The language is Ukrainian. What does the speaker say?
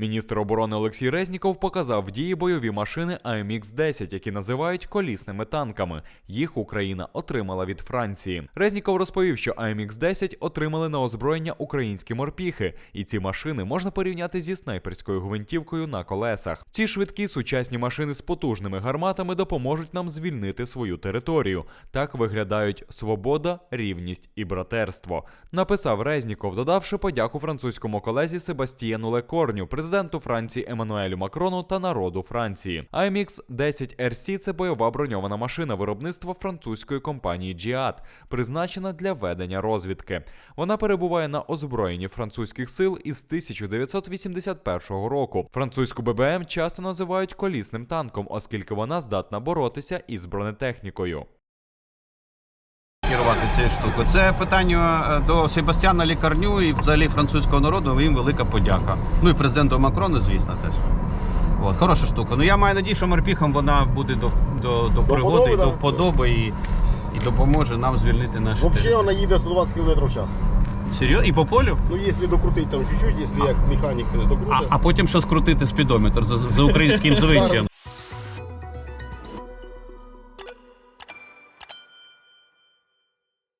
Міністр оборони Олексій Резніков показав в дії бойові машини АМХ-10, які називають колісними танками. Їх Україна отримала від Франції. Резніков розповів, що АМХ-10 отримали на озброєння українські морпіхи, і ці машини можна порівняти зі снайперською гвинтівкою на колесах. Ці швидкі сучасні машини з потужними гарматами допоможуть нам звільнити свою територію. Так виглядають свобода, рівність і братерство. Написав Резніков, додавши подяку французькому колезі Себастієну Лекорню, президенту Франції Еммануелю Макрону та народу Франції. AMX 10 RC – це бойова броньована машина виробництва французької компанії Jihad, призначена для ведення розвідки. Вона перебуває на озброєнні французьких сил із 1981 року. Французьку ББМ часто називають колісним танком, оскільки вона здатна боротися із бронетехнікою. Керувати цією штукою. Це питання е, до Себастьяна Лікарню і взагалі французького народу. Їм велика подяка. Ну і президенту Макрону, звісно, теж. От, хороша штука. Ну я маю надію, що морпіхам вона буде до, до, до пригоди, і до вподоби і, і допоможе нам звільнити наш. Взагалі вона їде 120 км в час. Серйозно? І по полю? Ну, якщо докрутити там чуть-чуть, якщо як механік А, докрутить. а потім що скрутити спідометр за, за українським звичаєм.